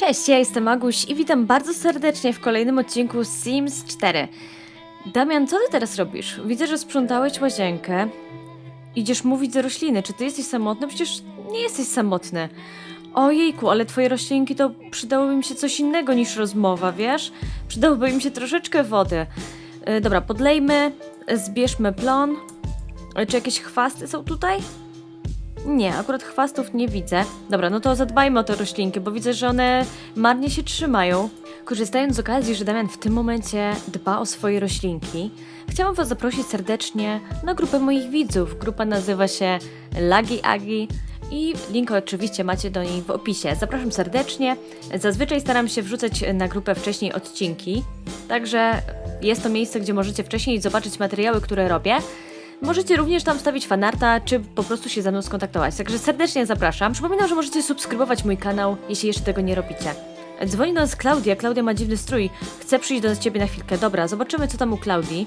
Cześć, ja jestem Aguś i witam bardzo serdecznie w kolejnym odcinku Sims 4. Damian, co ty teraz robisz? Widzę, że sprzątałeś łazienkę. Idziesz mówić do rośliny. Czy ty jesteś samotny? Przecież nie jesteś samotny. Ojejku, ale twoje roślinki to przydałoby mi się coś innego niż rozmowa, wiesz? Przydałoby mi się troszeczkę wody. E, dobra, podlejmy, zbierzmy plon. E, Czy jakieś chwasty są tutaj? Nie, akurat chwastów nie widzę. Dobra, no to zadbajmy o te roślinki, bo widzę, że one marnie się trzymają. Korzystając z okazji, że Damian w tym momencie dba o swoje roślinki, chciałam Was zaprosić serdecznie na grupę moich widzów. Grupa nazywa się Lagi Agi i link oczywiście macie do niej w opisie. Zapraszam serdecznie. Zazwyczaj staram się wrzucać na grupę wcześniej odcinki, także jest to miejsce, gdzie możecie wcześniej zobaczyć materiały, które robię. Możecie również tam wstawić fanarta, czy po prostu się ze mną skontaktować. Także serdecznie zapraszam. Przypominam, że możecie subskrybować mój kanał, jeśli jeszcze tego nie robicie. Dzwoni do nas Klaudia. Klaudia ma dziwny strój. Chce przyjść do ciebie na chwilkę. Dobra, zobaczymy, co tam u Klaudii.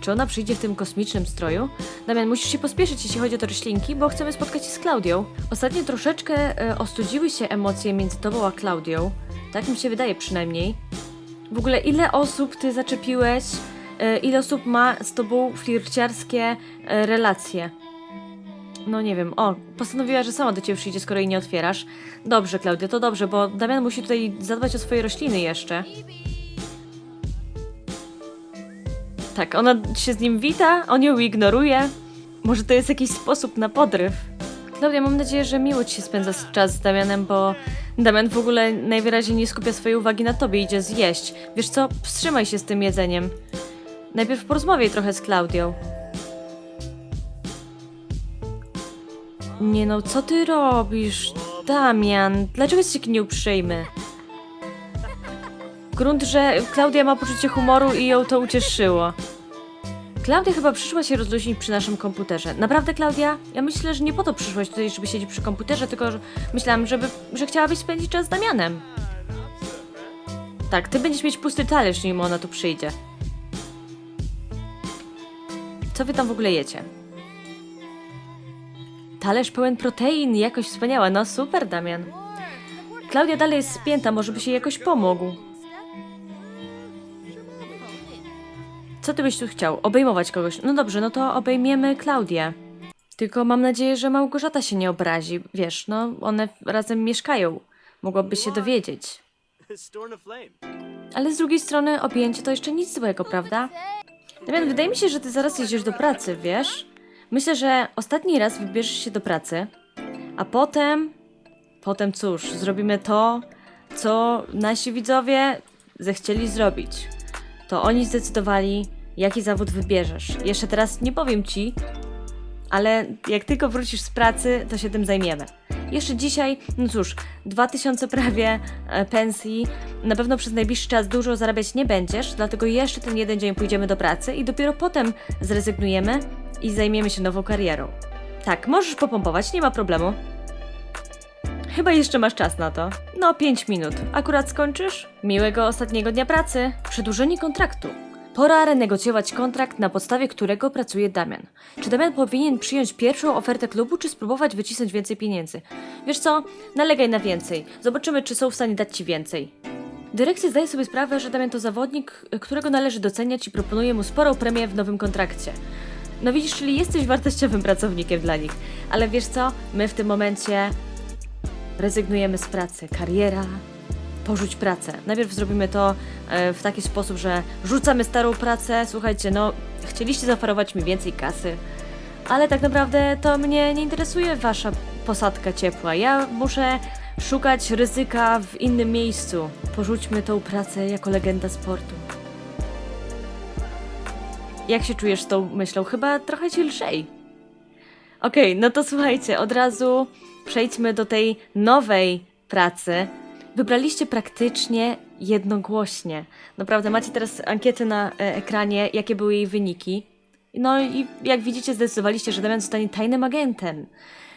Czy ona przyjdzie w tym kosmicznym stroju? Damian, musisz się pospieszyć, jeśli chodzi o te roślinki, bo chcemy spotkać się z Klaudią. Ostatnio troszeczkę e, ostudziły się emocje między tobą a Klaudią. Tak mi się wydaje przynajmniej. W ogóle ile osób ty zaczepiłeś? E, Ile osób ma z tobą flirciarskie e, relacje? No nie wiem. O, postanowiła, że sama do ciebie przyjdzie, skoro jej nie otwierasz. Dobrze, Klaudia, to dobrze, bo Damian musi tutaj zadbać o swoje rośliny jeszcze. Tak, ona się z nim wita, on ją ignoruje. Może to jest jakiś sposób na podryw. Klaudia, mam nadzieję, że miło ci się spędza czas z Damianem, bo Damian w ogóle najwyraźniej nie skupia swojej uwagi na tobie, idzie zjeść. Wiesz co, wstrzymaj się z tym jedzeniem. Najpierw porozmawiaj trochę z Klaudią. Nie no, co ty robisz? Damian, dlaczego jesteś taki nieuprzejmy? Grunt, że Klaudia ma poczucie humoru i ją to ucieszyło. Klaudia chyba przyszła się rozluźnić przy naszym komputerze. Naprawdę, Klaudia? Ja myślę, że nie po to przyszłaś tutaj, żeby siedzieć przy komputerze, tylko myślałam, żeby, że chciałabyś spędzić czas z Damianem. Tak, ty będziesz mieć pusty talerz, nim ona tu przyjdzie. Co wy tam w ogóle jecie? Talerz pełen protein, jakoś wspaniała. No super, Damian. Klaudia dalej jest spięta, może by się jakoś pomógł. Co ty byś tu chciał? Obejmować kogoś? No dobrze, no to obejmiemy Klaudię. Tylko mam nadzieję, że Małgorzata się nie obrazi. Wiesz, no, one razem mieszkają. Mogłaby się dowiedzieć. Ale z drugiej strony objęcie to jeszcze nic złego, prawda? Damian, wydaje mi się, że ty zaraz jedziesz do pracy, wiesz? Myślę, że ostatni raz wybierzesz się do pracy, a potem... Potem cóż, zrobimy to, co nasi widzowie zechcieli zrobić. To oni zdecydowali, jaki zawód wybierzesz. Jeszcze teraz nie powiem ci, ale jak tylko wrócisz z pracy, to się tym zajmiemy. Jeszcze dzisiaj, no cóż, 2000 prawie e, pensji, na pewno przez najbliższy czas dużo zarabiać nie będziesz, dlatego jeszcze ten jeden dzień pójdziemy do pracy i dopiero potem zrezygnujemy i zajmiemy się nową karierą. Tak, możesz popompować, nie ma problemu. Chyba jeszcze masz czas na to. No, 5 minut. Akurat skończysz? Miłego ostatniego dnia pracy. Przedłużenie kontraktu. Pora renegocjować kontrakt, na podstawie którego pracuje Damian. Czy Damian powinien przyjąć pierwszą ofertę klubu, czy spróbować wycisnąć więcej pieniędzy? Wiesz co? Nalegaj na więcej. Zobaczymy, czy są w stanie dać ci więcej. Dyrekcja zdaje sobie sprawę, że Damian to zawodnik, którego należy doceniać i proponuje mu sporą premię w nowym kontrakcie. No widzisz, czyli jesteś wartościowym pracownikiem dla nich. Ale wiesz co? My w tym momencie rezygnujemy z pracy. Kariera, porzuć pracę. Najpierw zrobimy to e, w taki sposób, że rzucamy starą pracę. Słuchajcie, no, chcieliście zaoferować mi więcej kasy, ale tak naprawdę to mnie nie interesuje wasza posadka ciepła. Ja muszę szukać ryzyka w innym miejscu. Porzućmy tą pracę jako legenda sportu. Jak się czujesz z tą myślą? Chyba trochę ci lżej. Okej, no to słuchajcie, od razu przejdźmy do tej nowej pracy. Wybraliście praktycznie jednogłośnie. Naprawdę, macie teraz ankietę na e, ekranie, jakie były jej wyniki. No i jak widzicie, zdecydowaliście, że Damian zostanie tajnym agentem.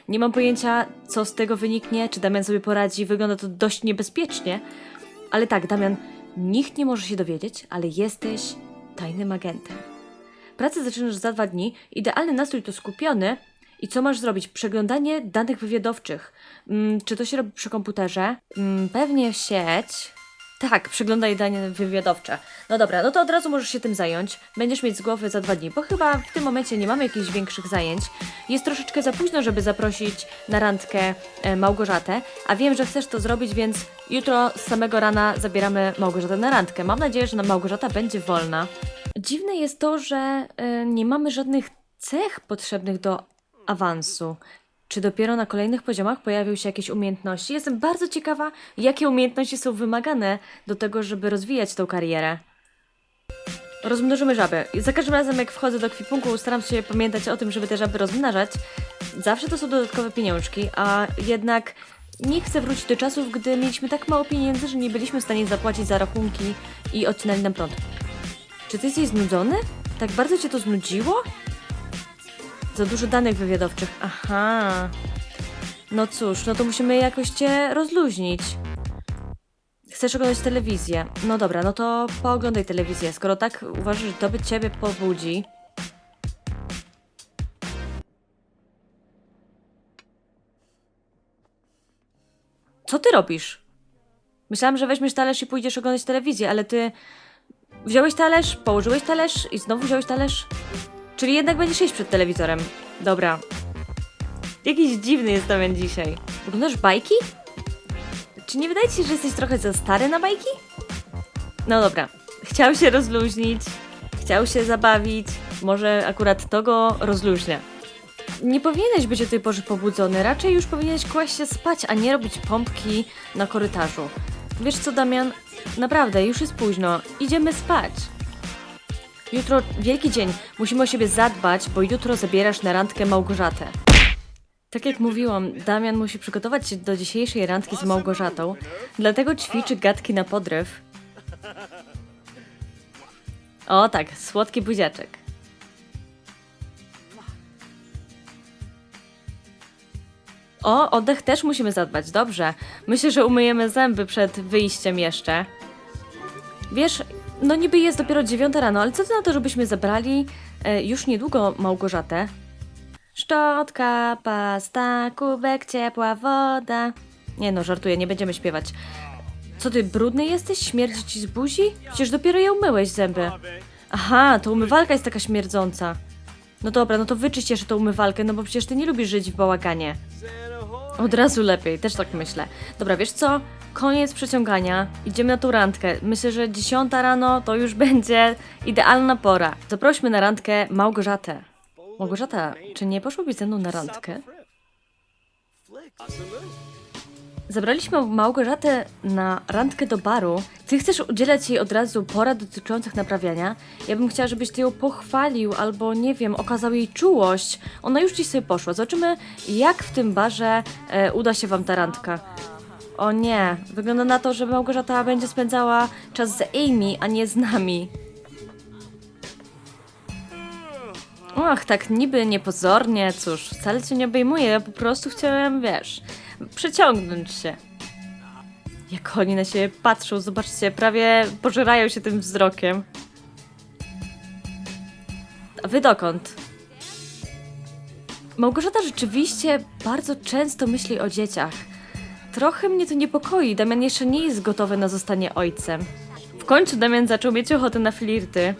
Nie mam pojęcia, co z tego wyniknie, czy Damian sobie poradzi. Wygląda to dość niebezpiecznie. Ale tak, Damian, nikt nie może się dowiedzieć, ale jesteś tajnym agentem. Pracę zaczynasz za dwa dni, idealny nastrój to skupiony I co masz zrobić? Przeglądanie danych wywiadowczych. Mm, czy to się robi przy komputerze? Mm, pewnie sieć. Tak, przeglądaj dane wywiadowcze. No dobra, no to od razu możesz się tym zająć. Będziesz mieć z głowy za dwa dni, bo chyba w tym momencie nie mamy jakichś większych zajęć. Jest troszeczkę za późno, żeby zaprosić na randkę e, Małgorzatę, a wiem, że chcesz to zrobić, więc jutro z samego rana zabieramy Małgorzatę na randkę. Mam nadzieję, że Małgorzata będzie wolna. Dziwne jest to, że e, nie mamy żadnych cech potrzebnych do awansu. Czy dopiero na kolejnych poziomach pojawią się jakieś umiejętności? Jestem bardzo ciekawa, jakie umiejętności są wymagane do tego, żeby rozwijać tą karierę. Rozmnożymy żaby. Za każdym razem, jak wchodzę do kwipunku, staram się pamiętać o tym, żeby te żaby rozmnażać. Zawsze to są dodatkowe pieniążki, a jednak nie chcę wrócić do czasów, gdy mieliśmy tak mało pieniędzy, że nie byliśmy w stanie zapłacić za rachunki i odcinali nam prąd. Czy ty jesteś znudzony? Tak bardzo cię to znudziło? Za dużo danych wywiadowczych. Aha. No cóż, no to musimy jakoś cię rozluźnić. Chcesz oglądać telewizję? No dobra, no to pooglądaj telewizję. Skoro tak uważasz, że to by ciebie pobudzi. Co ty robisz? Myślałam, że weźmiesz talerz i pójdziesz oglądać telewizję, ale ty wziąłeś talerz, położyłeś talerz i znowu wziąłeś talerz? Czyli jednak będziesz jeść przed telewizorem. Dobra. Jakiś dziwny jest Damian dzisiaj. Oglądasz bajki? Czy nie wydaje ci się, że jesteś trochę za stary na bajki? No dobra. Chciał się rozluźnić, chciał się zabawić. Może akurat to go rozluźnia. Nie powinieneś być o tej porze pobudzony, raczej już powinieneś kłaść się spać, a nie robić pompki na korytarzu. Wiesz co, Damian? Naprawdę, już jest późno. Idziemy spać. Jutro wielki dzień. Musimy o siebie zadbać, bo jutro zabierasz na randkę Małgorzatę. Tak jak mówiłam, Damian musi przygotować się do dzisiejszej randki z Małgorzatą, dlatego ćwiczy gadki na podryw. O tak, słodki buziaczek. O, oddech też musimy zadbać, dobrze. Myślę, że umyjemy zęby przed wyjściem jeszcze. Wiesz, no niby jest dopiero dziewiąta rano, ale co ty na to, żebyśmy zabrali e, już niedługo Małgorzatę? Szczotka, pasta, kubek, ciepła woda. Nie no, żartuję, nie będziemy śpiewać. Co ty, brudny jesteś? Śmierdzi ci z buzi? Przecież dopiero je umyłeś zęby. Aha, to umywalka jest taka śmierdząca. No dobra, no to wyczyść jeszcze tą umywalkę, no bo przecież ty nie lubisz żyć w bałaganie. Od razu lepiej, też tak myślę. Dobra, wiesz co? Koniec przeciągania. Idziemy na tą randkę. Myślę, że 10 rano to już będzie idealna pora. Zaprośmy na randkę Małgorzatę. Małgorzata, czy nie poszłabyś ze mną na randkę? Zabraliśmy Małgorzatę na randkę do baru. Ty chcesz udzielać jej od razu porad dotyczących naprawiania. Ja bym chciała, żebyś ty ją pochwalił albo, nie wiem, okazał jej czułość. Ona już dziś sobie poszła. Zobaczymy, jak w tym barze e, uda się wam ta randka. O nie, wygląda na to, że Małgorzata będzie spędzała czas z Amy, a nie z nami. Ach, tak niby niepozornie, cóż, wcale cię nie obejmuję, ja po prostu chciałem, wiesz, przeciągnąć się. Jak oni na siebie patrzą, zobaczcie, prawie pożerają się tym wzrokiem. A wy dokąd? Małgorzata rzeczywiście bardzo często myśli o dzieciach. Trochę mnie to niepokoi, Damian jeszcze nie jest gotowy na zostanie ojcem. W końcu Damian zaczął mieć ochotę na flirty.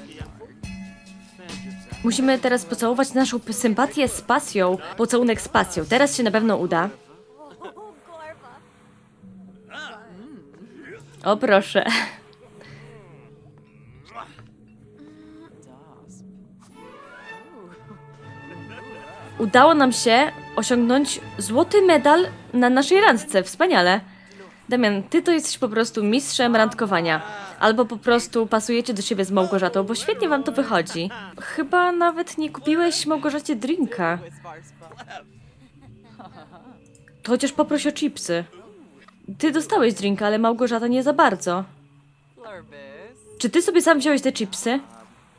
Musimy teraz pocałować naszą sympatię z pasją. Pocałunek z pasją. Teraz się na pewno uda. O proszę. Udało nam się osiągnąć złoty medal na naszej randce. Wspaniale. Damian, ty to jesteś po prostu mistrzem randkowania. Albo po prostu pasujecie do siebie z Małgorzatą, bo świetnie wam to wychodzi. Chyba nawet nie kupiłeś Małgorzacie drinka. To chociaż poproś o chipsy. Ty dostałeś drinka, ale Małgorzata nie za bardzo. Czy ty sobie sam wziąłeś te chipsy?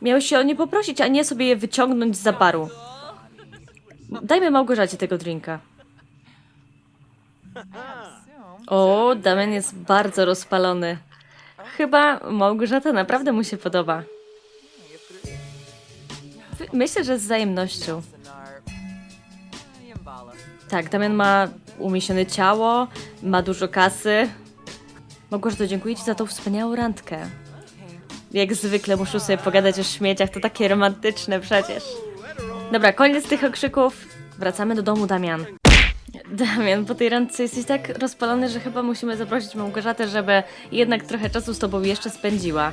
Miałeś się o nie poprosić, a nie sobie je wyciągnąć za baru. Dajmy Małgorzacie tego drinka. O, Damian jest bardzo rozpalony. Chyba Małgorzata naprawdę mu się podoba. Myślę, że z wzajemnością. Tak, Damian ma umieśnione ciało, ma dużo kasy. Małgorzato, dziękuję Ci za tą wspaniałą randkę. Jak zwykle muszę sobie pogadać o śmieciach, to takie romantyczne przecież. Dobra, koniec tych okrzyków. Wracamy do domu, Damian. Damian, po tej randce jesteś tak rozpalony, że chyba musimy zaprosić Małgorzatę, żeby jednak trochę czasu z tobą jeszcze spędziła.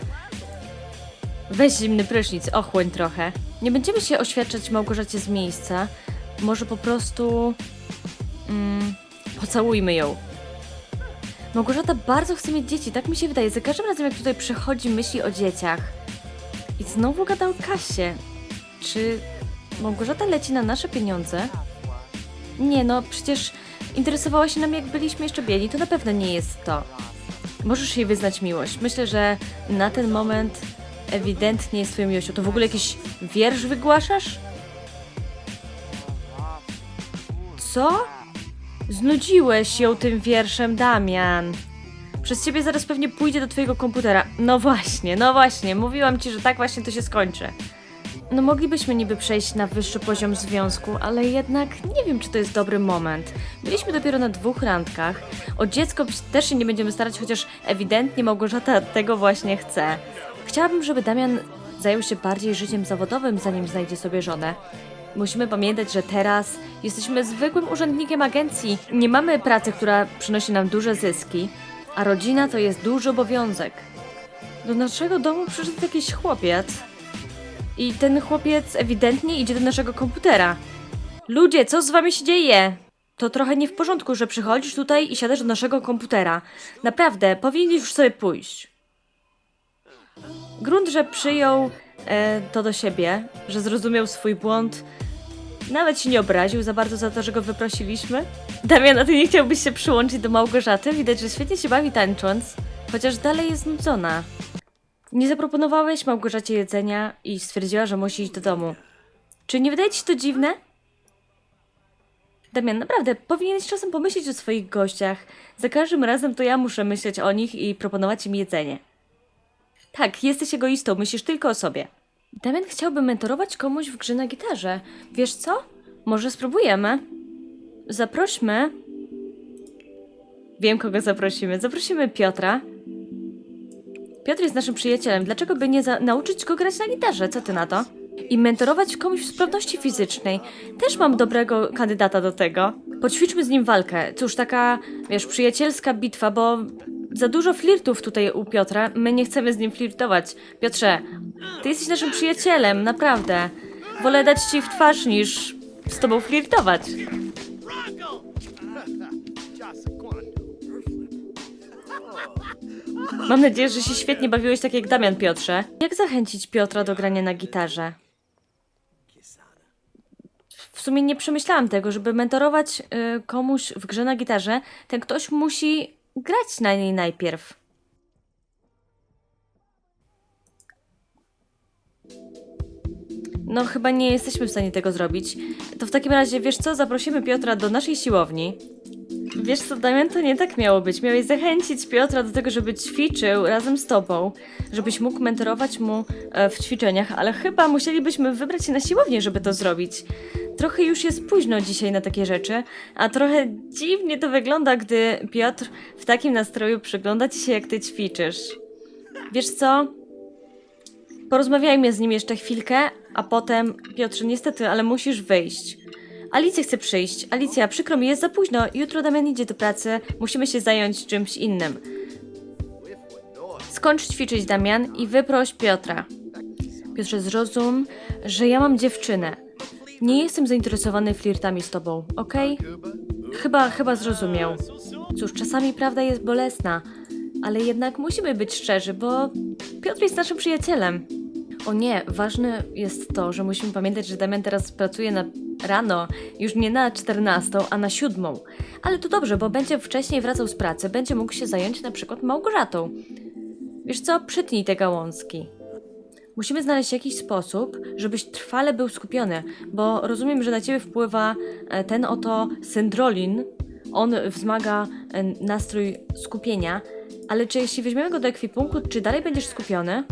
Weź zimny prysznic, ochłoń trochę. Nie będziemy się oświadczać Małgorzacie z miejsca. Może po prostu... Mm, pocałujmy ją. Małgorzata bardzo chce mieć dzieci, tak mi się wydaje. Za każdym razem, jak tutaj przychodzi, myśli o dzieciach. I znowu gada o kasie. Czy Małgorzata leci na nasze pieniądze? Nie no, przecież interesowała się nam jak byliśmy jeszcze biedni, to na pewno nie jest to. Możesz jej wyznać miłość. Myślę, że na ten moment ewidentnie jest miłością. To w ogóle jakiś wiersz wygłaszasz? Co? Znudziłeś ją tym wierszem, Damian. Przez ciebie zaraz pewnie pójdzie do twojego komputera. No właśnie, no właśnie, mówiłam ci, że tak właśnie to się skończy. No moglibyśmy niby przejść na wyższy poziom związku, ale jednak nie wiem, czy to jest dobry moment. Byliśmy dopiero na dwóch randkach. O dziecko też się nie będziemy starać, chociaż ewidentnie Małgorzata tego właśnie chce. Chciałabym, żeby Damian zajął się bardziej życiem zawodowym, zanim znajdzie sobie żonę. Musimy pamiętać, że teraz jesteśmy zwykłym urzędnikiem agencji. Nie mamy pracy, która przynosi nam duże zyski, a rodzina to jest duży obowiązek. Do naszego domu przyszedł jakiś chłopiec. I ten chłopiec ewidentnie idzie do naszego komputera. Ludzie, co z wami się dzieje? To trochę nie w porządku, że przychodzisz tutaj i siadasz do naszego komputera. Naprawdę, powinniś już sobie pójść. Grunt, że przyjął e, to do siebie, że zrozumiał swój błąd. Nawet się nie obraził za bardzo za to, że go wyprosiliśmy. Damian, a ty nie chciałbyś się przyłączyć do Małgorzaty? Widać, że świetnie się bawi tańcząc, chociaż dalej jest nudzona. Nie zaproponowałeś Małgorzacie jedzenia i stwierdziła, że musi iść do domu. Czy nie wydaje ci się to dziwne? Damian, naprawdę, powinieneś czasem pomyśleć o swoich gościach. Za każdym razem to ja muszę myśleć o nich i proponować im jedzenie. Tak, jesteś egoistą, myślisz tylko o sobie. Damian chciałby mentorować komuś w grze na gitarze. Wiesz co? Może spróbujemy? Zaprośmy. Wiem, kogo zaprosimy. Zaprosimy Piotra. Piotr jest naszym przyjacielem. Dlaczego by nie nauczyć go grać na gitarze? Co ty na to? I mentorować komuś w sprawności fizycznej. Też mam dobrego kandydata do tego. Poćwiczmy z nim walkę. Cóż, taka, wiesz, przyjacielska bitwa, bo za dużo flirtów tutaj u Piotra. My nie chcemy z nim flirtować. Piotrze, ty jesteś naszym przyjacielem, naprawdę. Wolę dać ci w twarz niż z tobą flirtować. Mam nadzieję, że się świetnie bawiłeś tak jak Damian, Piotrze. Jak zachęcić Piotra do grania na gitarze? W sumie nie przemyślałam tego, żeby mentorować y, komuś w grze na gitarze, ten ktoś musi grać na niej najpierw. No, chyba nie jesteśmy w stanie tego zrobić. To w takim razie, wiesz co, zaprosimy Piotra do naszej siłowni. Wiesz co, Damian, to nie tak miało być. Miałeś zachęcić Piotra do tego, żeby ćwiczył razem z tobą, żebyś mógł mentorować mu e, w ćwiczeniach, ale chyba musielibyśmy wybrać się na siłownię, żeby to zrobić. Trochę już jest późno dzisiaj na takie rzeczy, a trochę dziwnie to wygląda, gdy Piotr w takim nastroju przygląda ci się, jak ty ćwiczysz. Wiesz co? Porozmawiajmy z nim jeszcze chwilkę, a potem, Piotrze, niestety, ale musisz wyjść. Alicja chce przyjść. Alicja, przykro mi, jest za późno. Jutro Damian idzie do pracy. Musimy się zająć czymś innym. Skończ ćwiczyć, Damian, i wyproś Piotra. Piotrze, zrozum, że ja mam dziewczynę. Nie jestem zainteresowany flirtami z tobą, okej? Chyba, chyba zrozumiał. Cóż, czasami prawda jest bolesna, ale jednak musimy być szczerzy, bo Piotr jest naszym przyjacielem. O nie, ważne jest to, że musimy pamiętać, że Damian teraz pracuje na rano, już nie na 14, a na 7. Ale to dobrze, bo będzie wcześniej wracał z pracy, będzie mógł się zająć na przykład Małgorzatą. Wiesz co, przytnij te gałązki. Musimy znaleźć jakiś sposób, żebyś trwale był skupiony, bo rozumiem, że na ciebie wpływa e, ten oto syndrolin. On wzmaga e, nastrój skupienia, ale czy jeśli weźmiemy go do ekwipunku, czy dalej będziesz skupiony?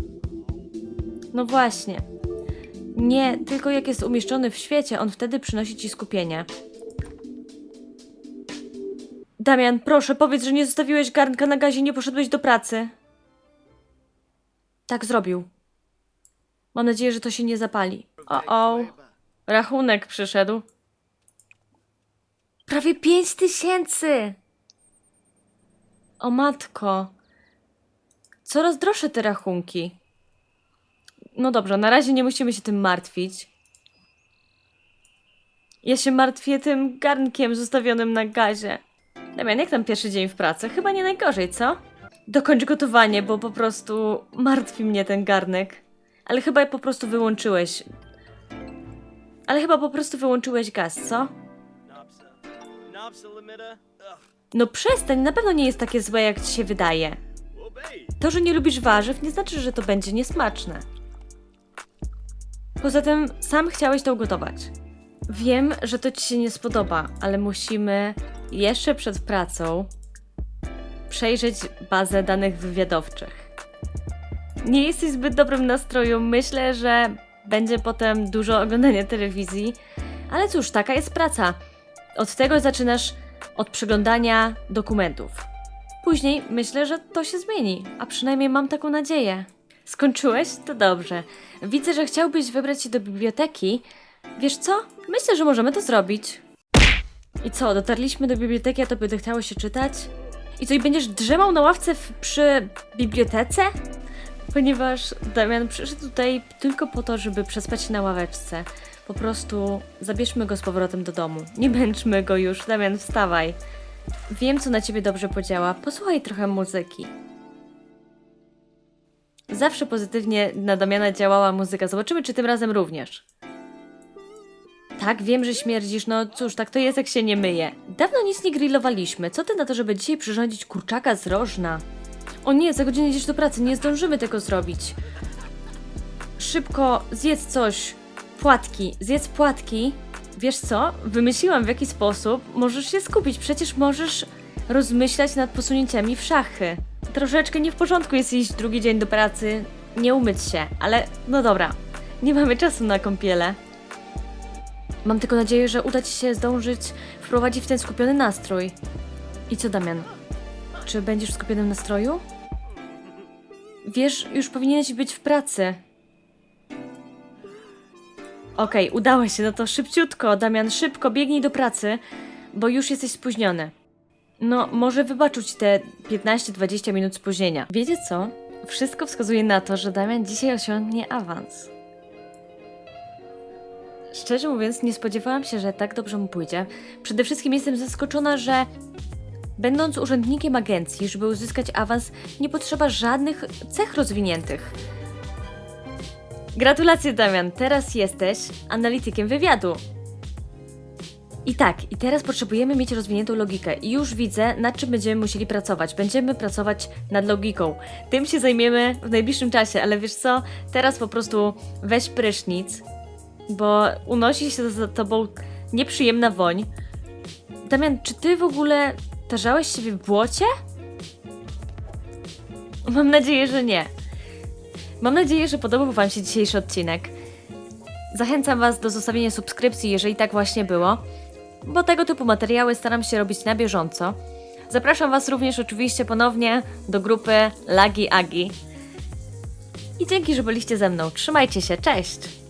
No właśnie. Nie, tylko jak jest umieszczony w świecie, on wtedy przynosi ci skupienie. Damian, proszę, powiedz, że nie zostawiłeś garnka na gazie i nie poszedłeś do pracy. Tak zrobił. Mam nadzieję, że to się nie zapali. O, o. Rachunek przyszedł. Prawie pięć tysięcy! O matko. Coraz droższe te rachunki. No dobrze, na razie nie musimy się tym martwić. Ja się martwię tym garnkiem zostawionym na gazie. Damian, jak tam pierwszy dzień w pracy? Chyba nie najgorzej, co? Dokończ gotowanie, bo po prostu martwi mnie ten garnek. Ale chyba po prostu wyłączyłeś. Ale chyba po prostu wyłączyłeś gaz, co? No przestań, na pewno nie jest takie złe, jak ci się wydaje. To, że nie lubisz warzyw, nie znaczy, że to będzie niesmaczne. Poza tym, sam chciałeś to ugotować. Wiem, że to ci się nie spodoba, ale musimy jeszcze przed pracą przejrzeć bazę danych wywiadowczych. Nie jesteś zbyt dobrym nastroju. Myślę, że będzie potem dużo oglądania telewizji, ale cóż, taka jest praca. Od tego zaczynasz od przeglądania dokumentów. Później myślę, że to się zmieni, a przynajmniej mam taką nadzieję. Skończyłeś? To dobrze. Widzę, że chciałbyś wybrać się do biblioteki. Wiesz co? Myślę, że możemy to zrobić. I co, dotarliśmy do biblioteki, a to by chciało się czytać? I co, i będziesz drzemał na ławce w, przy bibliotece? Ponieważ Damian przyszedł tutaj tylko po to, żeby przespać na ławeczce. Po prostu zabierzmy go z powrotem do domu. Nie męczmy go już. Damian, wstawaj. Wiem, co na ciebie dobrze podziała. Posłuchaj trochę muzyki. Zawsze pozytywnie na Damiana działała muzyka. Zobaczymy, czy tym razem również. Tak, wiem, że śmierdzisz. No cóż, tak to jest, jak się nie myje. Dawno nic nie grillowaliśmy. Co ty na to, żeby dzisiaj przyrządzić kurczaka z rożna? O nie, za godzinę idziesz do pracy. Nie zdążymy tego zrobić. Szybko, zjedz coś. Płatki. Zjedz płatki. Wiesz co? Wymyśliłam w jaki sposób możesz się skupić. Przecież możesz rozmyślać nad posunięciami w szachy. Troszeczkę nie w porządku jest iść drugi dzień do pracy, nie umyć się, ale no dobra. Nie mamy czasu na kąpiele. Mam tylko nadzieję, że uda ci się zdążyć wprowadzić w ten skupiony nastrój. I co, Damian? Czy będziesz w skupionym nastroju? Wiesz, już powinieneś być w pracy. Okej, udało się, no to szybciutko, Damian, szybko biegnij do pracy, bo już jesteś spóźniony. No, może wybaczył ci te 15-20 minut spóźnienia. Wiecie co? Wszystko wskazuje na to, że Damian dzisiaj osiągnie awans. Szczerze mówiąc, nie spodziewałam się, że tak dobrze mu pójdzie. Przede wszystkim jestem zaskoczona, że będąc urzędnikiem agencji, żeby uzyskać awans, nie potrzeba żadnych cech rozwiniętych. Gratulacje, Damian. Teraz jesteś analitykiem wywiadu. I tak, i teraz potrzebujemy mieć rozwiniętą logikę. I już widzę, nad czym będziemy musieli pracować. Będziemy pracować nad logiką. Tym się zajmiemy w najbliższym czasie, ale wiesz co? Teraz po prostu weź prysznic, bo unosi się za tobą nieprzyjemna woń. Damian, czy ty w ogóle tarzałeś się w błocie? Mam nadzieję, że nie. Mam nadzieję, że podobał Wam się dzisiejszy odcinek. Zachęcam Was do zostawienia subskrypcji, jeżeli tak właśnie było, bo tego typu materiały staram się robić na bieżąco. Zapraszam Was również oczywiście ponownie do grupy Lagi Agi. I dzięki, że byliście ze mną. Trzymajcie się, cześć!